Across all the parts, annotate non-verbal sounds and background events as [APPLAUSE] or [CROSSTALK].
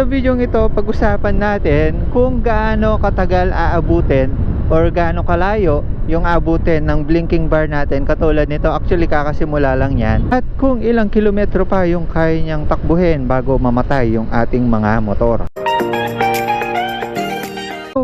Sa video ito, pag-usapan natin kung gaano katagal aabutin or gaano kalayo yung abutin ng blinking bar natin katulad nito. Actually kakasimula lang yan. At kung ilang kilometro pa yung kaya niyang takbuhin bago mamatay yung ating mga motor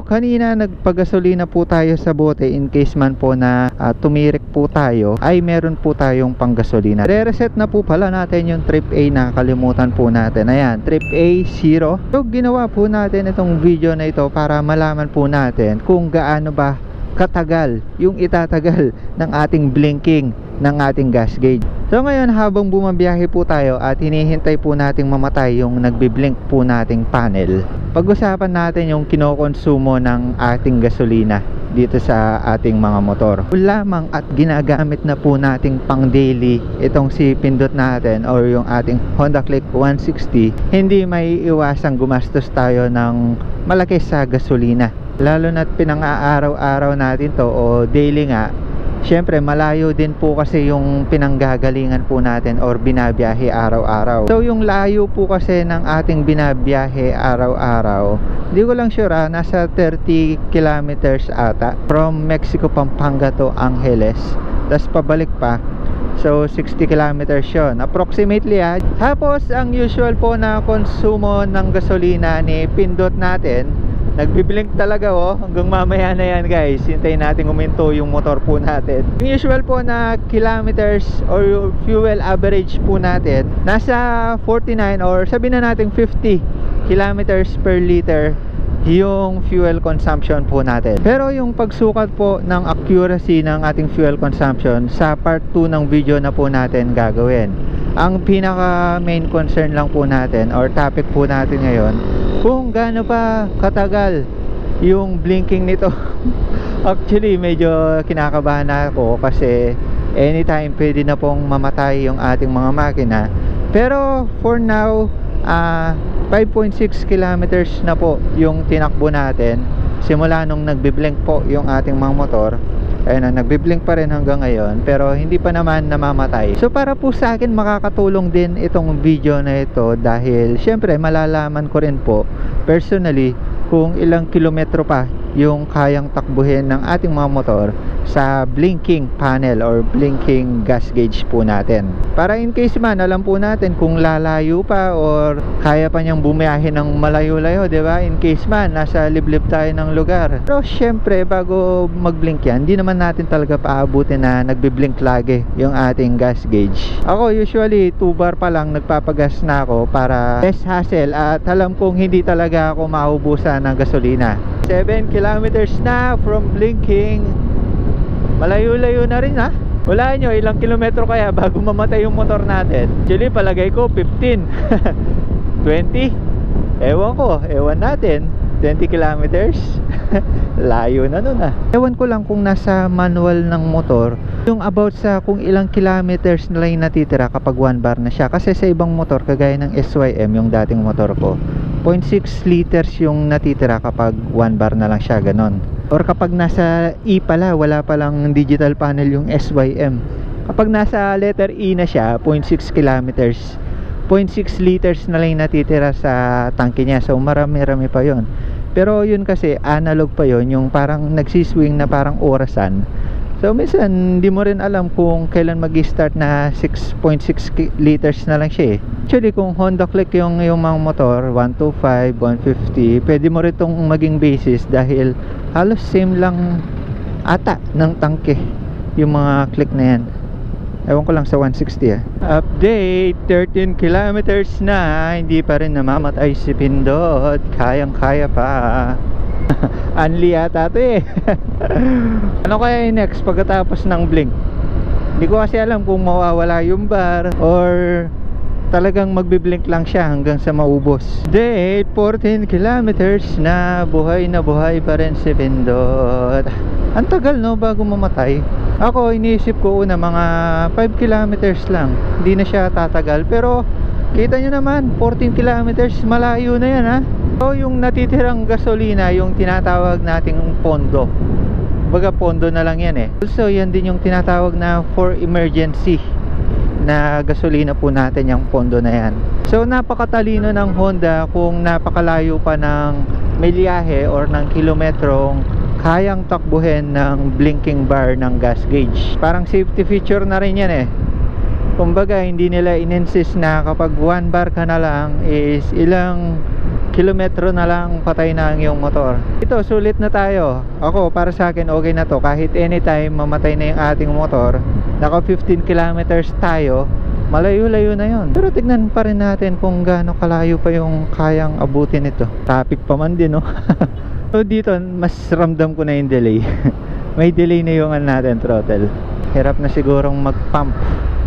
kanina nagpagasolina po tayo sa bote in case man po na ah, tumirik po tayo ay meron po tayong panggasolina. Re-reset na po pala natin yung trip A na kalimutan po natin. Ayan, trip A 0. So ginawa po natin itong video na ito para malaman po natin kung gaano ba katagal yung itatagal [LAUGHS] ng ating blinking ng ating gas gauge. So ngayon habang bumabiyahe po tayo at hinihintay po nating mamatay yung nagbiblink po nating panel, pag-usapan natin yung kinokonsumo ng ating gasolina dito sa ating mga motor. Lamang at ginagamit na po nating pang daily itong si pindot natin or yung ating Honda Click 160, hindi may iwasang gumastos tayo ng malaki sa gasolina. Lalo na't pinang-aaraw-araw natin to o daily nga Siyempre, malayo din po kasi yung pinanggagalingan po natin or binabiyahe araw-araw. So, yung layo po kasi ng ating binabiyahe araw-araw, di ko lang sure ah, nasa 30 kilometers ata from Mexico, Pampanga to Angeles. Tapos pabalik pa. So, 60 kilometers yun. Approximately ah. Tapos, ang usual po na konsumo ng gasolina ni Pindot natin, Nagbiblink talaga oh. Hanggang mamaya na yan guys. Hintayin natin uminto yung motor po natin. Yung usual po na kilometers or fuel average po natin nasa 49 or sabi na natin 50 kilometers per liter yung fuel consumption po natin. Pero yung pagsukat po ng accuracy ng ating fuel consumption sa part 2 ng video na po natin gagawin ang pinaka main concern lang po natin or topic po natin ngayon kung gaano pa katagal yung blinking nito. [LAUGHS] Actually medyo kinakabahan na ako kasi anytime pwede na pong mamatay yung ating mga makina. Pero for now ah 5.6 kilometers na po yung tinakbo natin simula nung nagbiblink po yung ating mga motor ayun na nagbiblink pa rin hanggang ngayon pero hindi pa naman namamatay. So para po sa akin makakatulong din itong video na ito dahil syempre malalaman ko rin po personally kung ilang kilometro pa yung kayang takbuhin ng ating mga motor sa blinking panel or blinking gas gauge po natin. Para in case man alam po natin kung lalayo pa or kaya pa niyang bumiyahe ng malayo-layo di ba? In case man nasa liblib tayo ng lugar. Pero syempre bago mag-blink yan hindi naman natin talaga paabutin na nagbi-blink lagi yung ating gas gauge. Ako usually 2 bar pa lang nagpapagas na ako para less hassle at alam kong hindi talaga ako maubusan ng gasolina. 7 kilometers na from blinking. Malayo-layo na rin ha? Wala nyo ilang kilometro kaya bago mamatay yung motor natin? Actually palagay ko 15 20 [LAUGHS] ewan ko ewan natin. 20 kilometers? [LAUGHS] Layo na nun ah ewan ko lang kung nasa manual ng motor yung about sa kung ilang kilometers na lang natitira kapag 1 bar na siya. Kasi sa ibang motor kagaya ng SYM yung dating motor ko 0.6 liters yung natitira kapag 1 bar na lang siya ganon. Or kapag nasa E pala wala palang digital panel yung SYM kapag nasa letter E na siya 0.6 kilometers. 0.6 liters na lang natitira sa tangke niya. So marami rami pa yon pero yun kasi analog pa yon yung parang nagsiswing na parang orasan so minsan hindi mo rin alam kung kailan mag start na 6.6 ki- liters na lang siya eh. Actually kung Honda Click yung, yung mga motor 125, 150 pwede mo rin itong maging basis dahil halos same lang ata ng tangke yung mga click na yan. Ewan ko lang sa 160 ah. Update 13 kilometers na hindi pa rin namamatay si Pindot. Kayang kaya pa [LAUGHS] Anli yata to eh. [LAUGHS] Ano kaya yung next pagkatapos ng blink? Hindi ko kasi alam kung mawawala yung bar or talagang magbiblink lang siya hanggang sa maubos. Date 14 kilometers na buhay na buhay pa rin si Pindot. Ang tagal no bago mamatay. Ako iniisip ko una mga 5 kilometers lang. Hindi na siya tatagal. Pero kita nyo naman 14 kilometers malayo na yan ha so yung natitirang gasolina yung tinatawag nating pondo baga pondo na lang yan eh also yan din yung tinatawag na for emergency na gasolina po natin yung pondo na yan So napakatalino ng Honda kung napakalayo pa ng milyahe or ng kilometrong kayang takbuhin ng blinking bar ng gas gauge. Parang safety feature na rin yan eh. Kumbaga hindi nila in-insist na kapag one bar ka na lang is ilang kilometro na lang patay na ang iyong motor. Ito sulit na tayo. Ako para sa akin okay na to kahit anytime mamatay na yung ating motor. Naka 15 kilometers tayo malayo-layo na yon pero tignan pa rin natin kung gaano kalayo pa yung kayang abutin nito traffic pa man din no [LAUGHS] so dito mas ramdam ko na yung delay [LAUGHS] may delay na yung ano natin throttle hirap na sigurong mag pump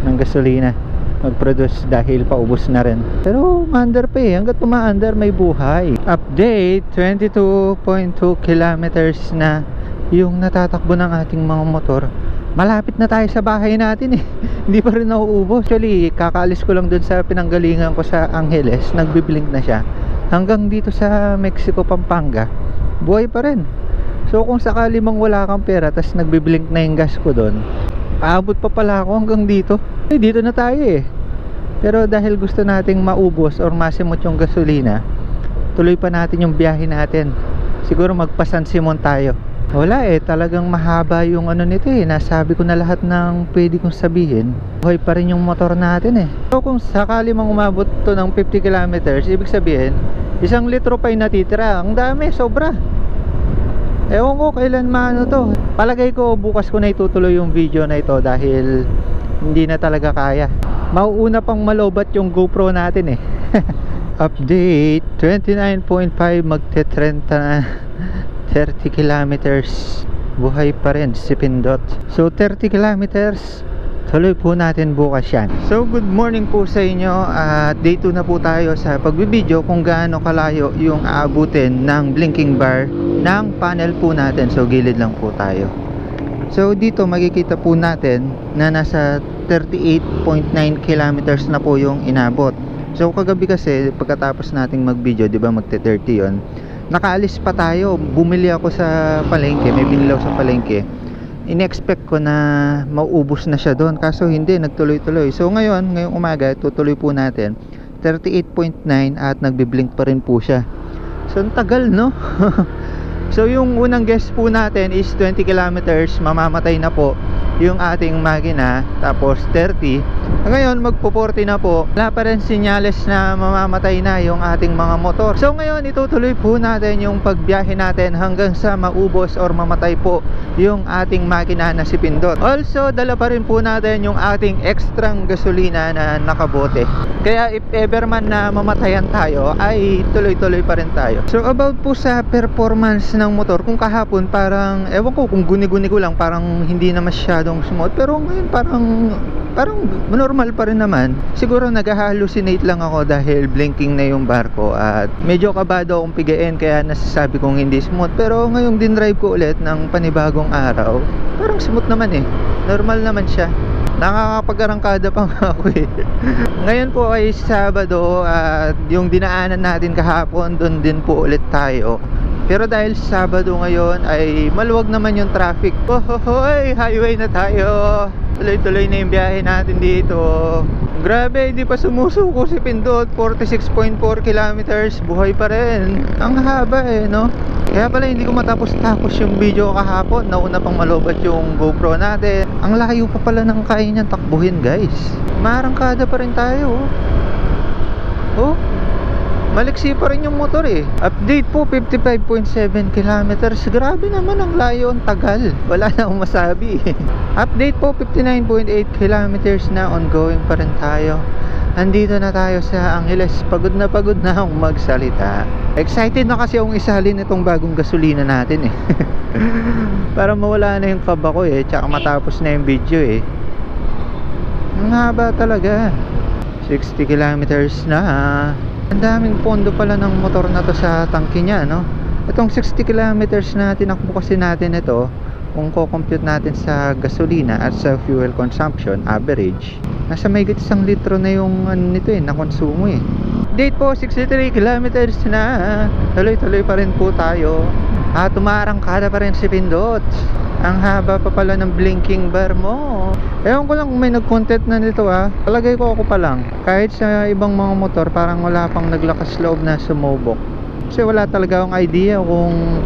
ng gasolina mag produce dahil paubos na rin. Pero under pa eh hanggat umaandar may buhay. Update 22.2 kilometers na yung natatakbo ng ating mga motor. Malapit na tayo sa bahay natin eh. [LAUGHS] Hindi pa rin nauubos. Actually kakaalis ko lang dun sa pinanggalingan ko sa Angeles. Nagbiblink na siya. Hanggang dito sa Mexico Pampanga. Buhay pa rin. So kung sakali mang wala kang pera tas nagbiblink na yung gas ko dun aabot pa pala ako hanggang dito eh dito na tayo eh pero dahil gusto nating maubos or masimot yung gasolina tuloy pa natin yung biyahe natin siguro magpasan Simon tayo wala eh, talagang mahaba yung ano nito eh. Nasabi ko na lahat ng pwede kong sabihin. Buhay pa rin yung motor natin eh. So kung sakali mang umabot to ng 50 kilometers, ibig sabihin, isang litro pa yung natitira. Ang dami, sobra. Ewan ko kailan maano to. Palagay ko bukas ko na itutuloy yung video na ito dahil hindi na talaga kaya. Mauuna pang malobat yung GoPro natin eh. [LAUGHS] Update 29.5 magte-30 na. [LAUGHS] 30 kilometers. Buhay pa rin si Pindot. So 30 kilometers. Tuloy po natin bukas yan. So good morning po sa inyo. At day 2 na po tayo sa pagbibideo kung gaano kalayo yung aabutin ng blinking bar ng panel po natin. So gilid lang po tayo. So dito makikita po natin na nasa 38.9 kilometers na po yung inabot. So kagabi kasi pagkatapos nating mag video di ba magte 30 yon nakaalis pa tayo. Bumili ako sa palengke may binili ako sa palengke. In-expect ko na mauubos na siya doon. Kaso hindi nagtuloy-tuloy. So ngayon ngayong umaga tutuloy po natin. 38.9 at nagbi-blink pa rin po siya. So tagal no [LAUGHS] so yung unang guess po natin is 20 kilometers mamamatay na po yung ating makina tapos 30 ngayon magpo 40 na po. Wala pa rin sinyales na mamamatay na yung ating mga motor. So ngayon itutuloy po natin yung pagbiyahe natin hanggang sa maubos or mamatay po yung ating makina na si Pindot. Also dala pa rin po natin yung ating ekstrang gasolina na nakabote. Kaya if ever man na mamatayan tayo ay tuloy-tuloy pa rin tayo. So about po sa performance ng motor kung kahapon parang ewan ko kung guni-guni ko lang parang hindi na masyadong smooth pero ngayon parang parang normal pa rin naman. Siguro nag-hallucinate lang ako dahil blinking na yung barko at medyo kabado akong pigain kaya nasasabi kong hindi smooth pero ngayong din drive ko ulit ng panibagong araw. Parang smooth naman eh. Normal naman siya. Nakakapag-arangkada pa nga ako eh. [LAUGHS] Ngayon po ay Sabado at yung dinaanan natin kahapon doon din po ulit tayo pero dahil Sabado ngayon ay maluwag naman yung traffic. Oh, oh, oh, highway na tayo. Tuloy-tuloy na yung biyahe natin dito. Grabe hindi pa sumusuko si Pindot. 46.4 kilometers. Buhay pa rin. Ang haba eh no? Kaya pala hindi ko matapos-tapos yung video kahapon. Nauna pang malobat yung GoPro natin. Ang layo pa pala ng kaya niyang takbuhin guys. Marangkada pa rin tayo oh maliksi pa rin yung motor eh. Update po 55.7 kilometers. Grabe naman ang layo ang tagal. Wala na akong masabi. [LAUGHS] Update po 59.8 kilometers na ongoing pa rin tayo. Andito na tayo sa Angeles. Pagod na pagod na akong magsalita. Excited na kasi akong isalin itong bagong gasolina natin eh. [LAUGHS] Para mawala na yung kaba ko eh tsaka matapos na yung video eh. Ang haba talaga. 60 kilometers na ang daming pondo pala ng motor na to sa tangke niya no? Itong 60 kilometers na tinakbo kasi natin ito kung ko-compute natin sa gasolina at sa fuel consumption average nasa may isang litro na yung ano nito eh na konsumo eh. Date po 63 kilometers na. Tuloy tuloy pa rin po tayo. At tumarangkada pa rin si Pindot Ang haba pa pala ng blinking bar mo. Ewan ko lang kung may nag-content na nito ah. Palagay ko ako pa lang. Kahit sa ibang mga motor, parang wala pang naglakas loob na sumubok. Kasi wala talaga akong idea kung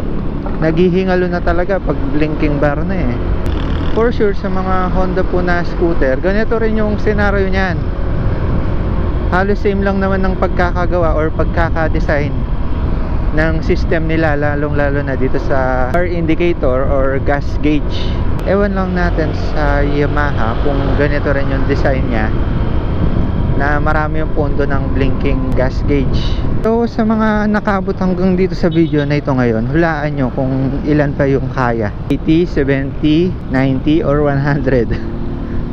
naghihingalo na talaga pag blinking bar na eh. For sure sa mga Honda po na scooter, ganito rin yung scenario niyan. Halos same lang naman ng pagkakagawa or pagkaka-design ng system nila lalong lalo na dito sa car indicator or gas gauge. Ewan lang natin sa Yamaha kung ganito rin yung design niya na marami yung pondo ng blinking gas gauge. So sa mga nakabot hanggang dito sa video na ito ngayon hulaan nyo kung ilan pa yung kaya. 80, 70, 90 or 100 [LAUGHS]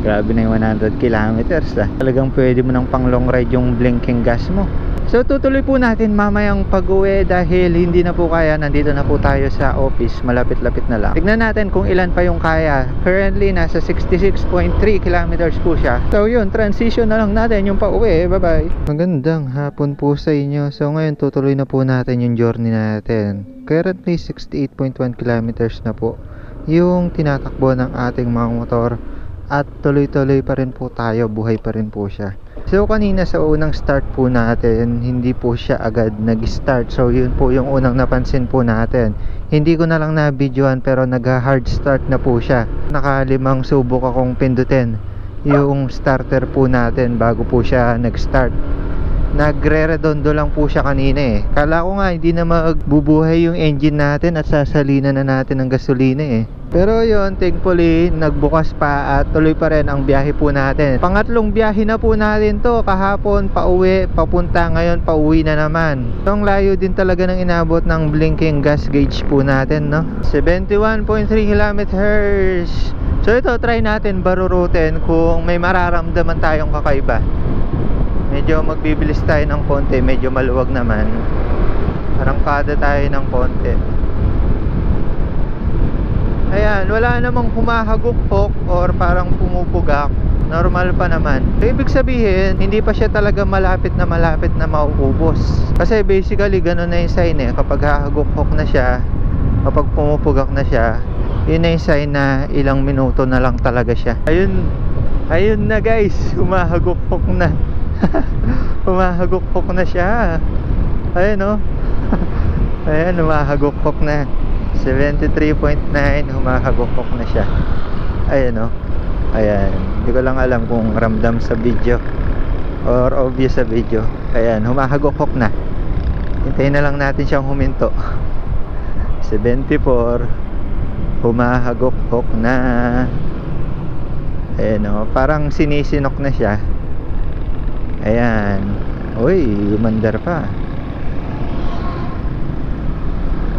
grabe na yung 100 kilometers ah. talagang pwede mo ng pang long ride yung blinking gas mo So tutuloy po natin mamayang pag-uwi dahil hindi na po kaya nandito na po tayo sa office malapit-lapit na lang. Tignan natin kung ilan pa yung kaya. Currently nasa 66.3 kilometers po siya. So yun, transition na lang natin yung pauwi. Bye-bye. Magandang hapon po sa inyo. So ngayon tutuloy na po natin yung journey natin. Currently 68.1 kilometers na po yung tinatakbo ng ating mga motor at tuloy-tuloy pa rin po tayo, buhay pa rin po siya. So kanina sa unang start po natin, hindi po siya agad nag-start. So yun po yung unang napansin po natin. Hindi ko na lang na-videoan pero nag-hard start na po siya. Nakalimang subok akong pindutin yung starter po natin bago po siya nag-start. Nagre-redondo lang po siya kanina eh. Kala ko nga hindi na magbubuhay yung engine natin at sasalina na natin ng gasolina eh. Pero yun, thankfully, nagbukas pa at tuloy pa rin ang biyahe po natin. Pangatlong biyahe na po natin to. Kahapon, pauwi, papunta. Ngayon, pauwi na naman. Ang layo din talaga ng inabot ng blinking gas gauge po natin, no? 71.3 kilometers. So, ito, try natin barurutin kung may mararamdaman tayong kakaiba. Medyo magbibilis tayo ng konti. Medyo maluwag naman. Parang kada tayo ng konti. Ayan, wala namang humahagupok or parang pumupugak. Normal pa naman. So, ibig sabihin, hindi pa siya talaga malapit na malapit na mauubos. Kasi basically, ganun na yung sign eh. Kapag hahagupok na siya, kapag pumupugak na siya, yun na yung sign na ilang minuto na lang talaga siya. Ayun, ayun na guys, humahagupok na. [LAUGHS] humahagupok na siya. Ayun oh. [LAUGHS] Ayan, humahagupok na. 73.9 humahagupok na siya. Ayan o ayan. Hindi ko lang alam kung ramdam sa video or obvious sa video. Ayan humahagupok na. Hintayin na lang natin siyang huminto. [LAUGHS] 74 humahagupok na. Ayan o parang sinisinok na siya ayan uy umandar pa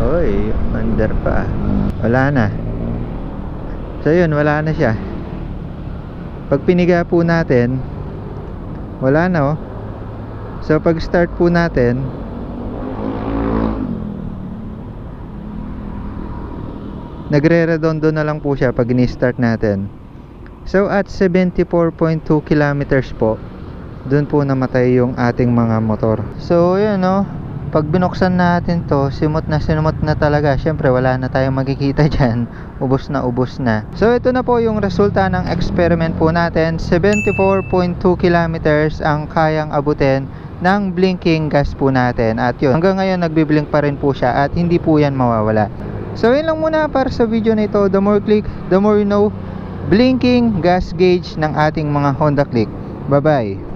Oy, under pa. Wala na. So yun, wala na siya. Pag piniga po natin, wala na oh. So pag start po natin, nagre-redondo na lang po siya pag ini-start natin. So at 74.2 kilometers po, doon po namatay yung ating mga motor. So yun oh, pag binuksan natin to, simot na simot na talaga. Syempre, wala na tayong makikita [LAUGHS] dyan. Ubos na, ubos na. So, ito na po yung resulta ng experiment po natin. 74.2 kilometers ang kayang abutin ng blinking gas po natin. At yun, hanggang ngayon nagbiblink pa rin po siya at hindi po yan mawawala. So, yun lang muna para sa video na ito. The more click, the more you know. Blinking gas gauge ng ating mga Honda Click. Bye-bye.